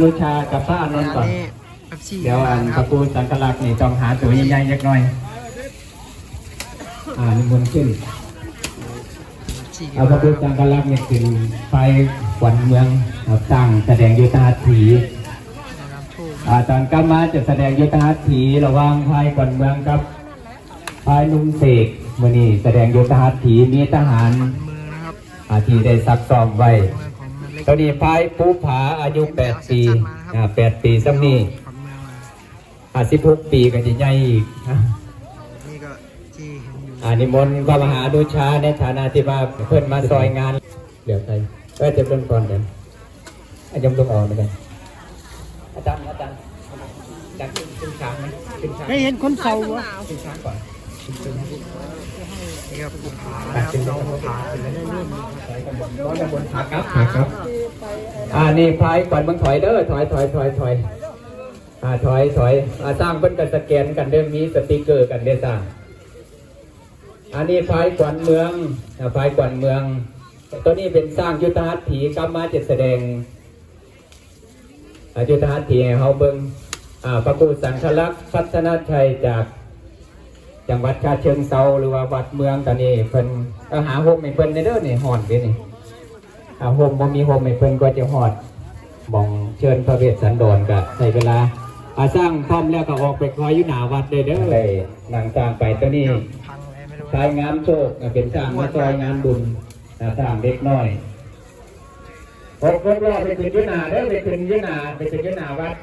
นุชากับพระอานนท์ก่อนนี่เป๊ปซี่เดี๋ยวอันนะพครัระบปูสังกลักษณ์นี่ต้องหาตัวใหญ่ๆเล็กน้อย อ่านิมนต์ขึ้นสี่เอาพระปูสังกลักษณ์นี่ขึ้นไปขวัญเมืองเอาตั้งแสดงยุทธหัตถีน้ำทูบอ่าตอนกลับมาจะแสดงยุทธหัตถีระหว่างพายขวัญเมืองกับพายนุ่มเสกมื่อนี้แสดงยุทธหัตถีมีทหารเมืองนะครับอาที่ได้ซักซ้อมไว้ ตอนนี้พายภูผาอายุ 8 ปีอ่า8ปีซ้ำนี่ขวัญเมืองมาอ่า16 ปีก็จะใหญ่อีกนะนี่ก็ที่เห็นอยู่อานิมนต์พระมหาดุชาในฐานะที่มาเพื่อนมาซอยงานเดี๋ยวใครก็จะเป็นก่อนเดี๋ยวอาจารย์ต้องออกเหมือนกันอาจารย์อาจารย์อาจารย์ขึ้นขึ้นช้างไหมขึ้นช้างไม่เห็นคนเสาขึ้นช้างก่อนขึ้ นช้างนี่ก็ภูผาอะนะครับน้องภูภูผาผาขึ้นแล้วเรื่อยๆถอยกันบนร้อยกันบนขาครับขาครับ อ่านี่พายก่อนมึงถอยเด้อถอยถอยถอยถอยอ่าถอยถอยอ่าสร้างเพิ่นกันสแกนกันเด้อมีสติกเกอร์กันได้อสร้างอันนี้พายกวนเมืองอ่าพายกวนเมือง ตัวนี้เป็นสร้างยุทธหัตถีกรรมาจะแสดงยุทธหัตถีเฮาเบิงอ่าพระครูสังฆลักษณ์พัฒนาชัยจาก จังหวัดชาเชิงเซาหรือว่าวัดเมืองตอนนี้เพิ่นเอาหาโฮมให้เพิ่นในเด้อนี่ฮ้อนเด้อนี่อ่าโฮมบ่มีโฮมให้เพิ่นก็จะฮอดบ่องเชิญพระเวสสันดรก็ใช้เวลาอาสร้างพร้อมแล้วก็ออกไปคอยอยู่หน้าวัดได้เด้อได้นางสร้างไปตัวนี้พังอะไรไม่รู้ชายงามโชคอะเป็นสร้างมาซอยงานบุญอะสร้างเล็กน้อยหกรอบไปขึ้นยุนาเด้อไปขึ้นยุนาไปขึ้นยุนาวัด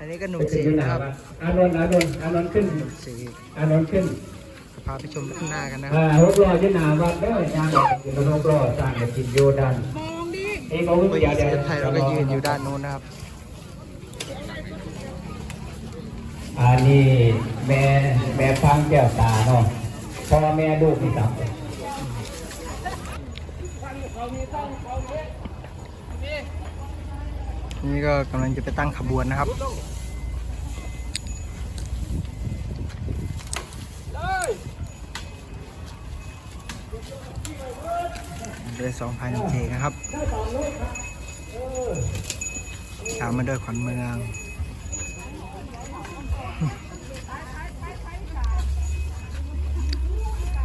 อันนี้ก็หไปนุ่มขึ้สีนยุนานะครับวัดอานนท์อานนท์อานนท์ขึ้นหนุ่มสีอานนท์ขึ้นพาไปชมข้างหน้ากันนะคอ่ารับหกรอบยุนาวัดเด้อสร้างเป็นหกรอบสร้างเป็นกินโยดันเองเอาเมื่เมื่ออกี้เดียวเสีเดียยไทยเราก็ยืนอยู่ด้านโน้นนะครับอันนี้แม่แม่พังแก้วตาเนาะพ่อแม่ลูกนี่ครับ นี่ก็กำลังจะไปตั้งขบวนนะครับเรือสองพันเจนะครับตามมาด้วยขวัญเมือง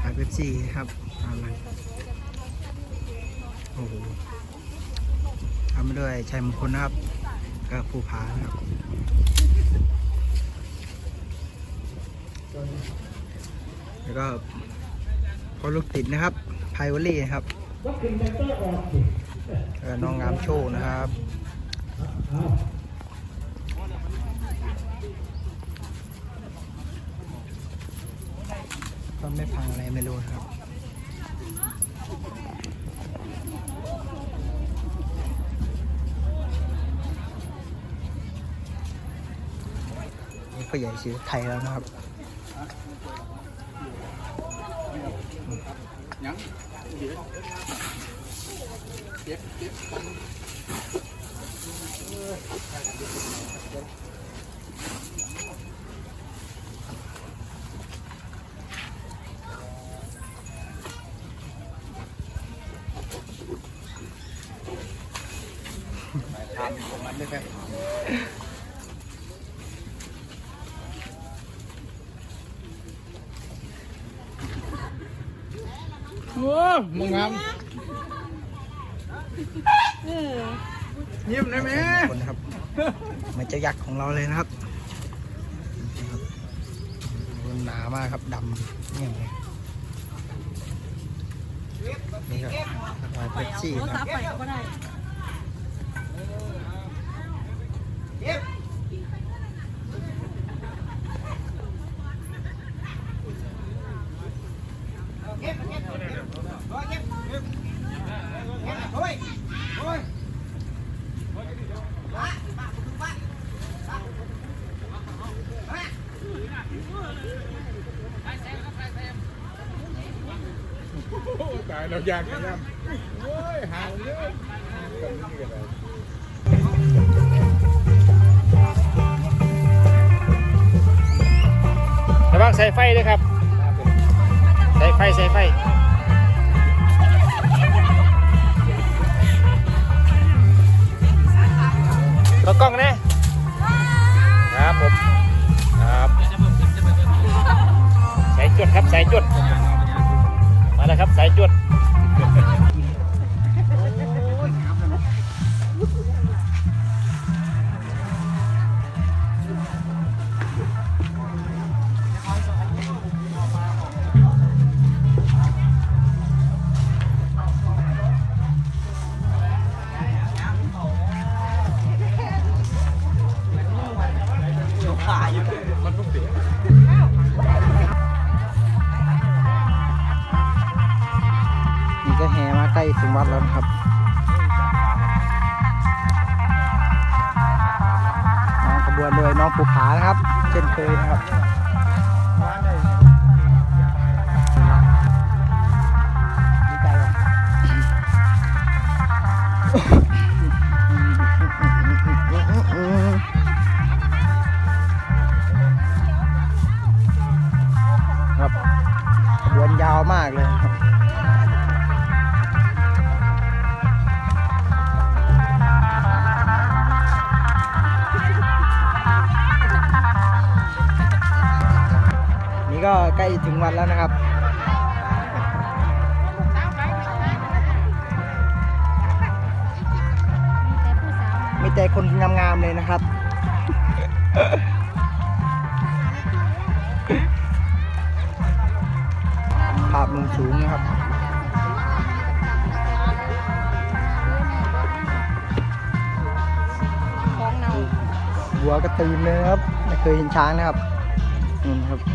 ขายเป๊ปซี่ครับตามมาโอ้โหตามมาด้วยชัยมงคลนะครับ ก็ภูผานะครับแล้วก็พอลูกติดนะครับไพวอลี่นะครับแล้วน้องงามโชว์นะครับก็ไม่พังอะไรไม่รู้ครับ นี่ก็ใหญ่สีไทยแล้วนะครับโอ้ มึงงามยิ้มได้ไหมคนนะครับเหมันจะยักษ์ของเราเลยนะครับนะครับมันหนามากครับดำเนี่ยเลยนี่ก็ลายเป๊ปซี่นะครับ ตายเรายากนะโอ้ยหาเยอะระวังสายไฟด้วยครับสายไฟสายไฟตัวกล้องนะครับผมครับสายจุดครับสายจุดึงวัดแล้วนะครับน้องขบวนโดยน้องภูผานะครับ เช่นเคยนะครับ ใจคนงามๆเลยนะครับ ภาพมุมสูงนะครับหัวกระตื่นเลยครับ ไม่เคยเห็นช้างนะครับนี่ครับ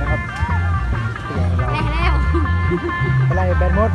นะครับแรงแล้วไปไล่แบนมด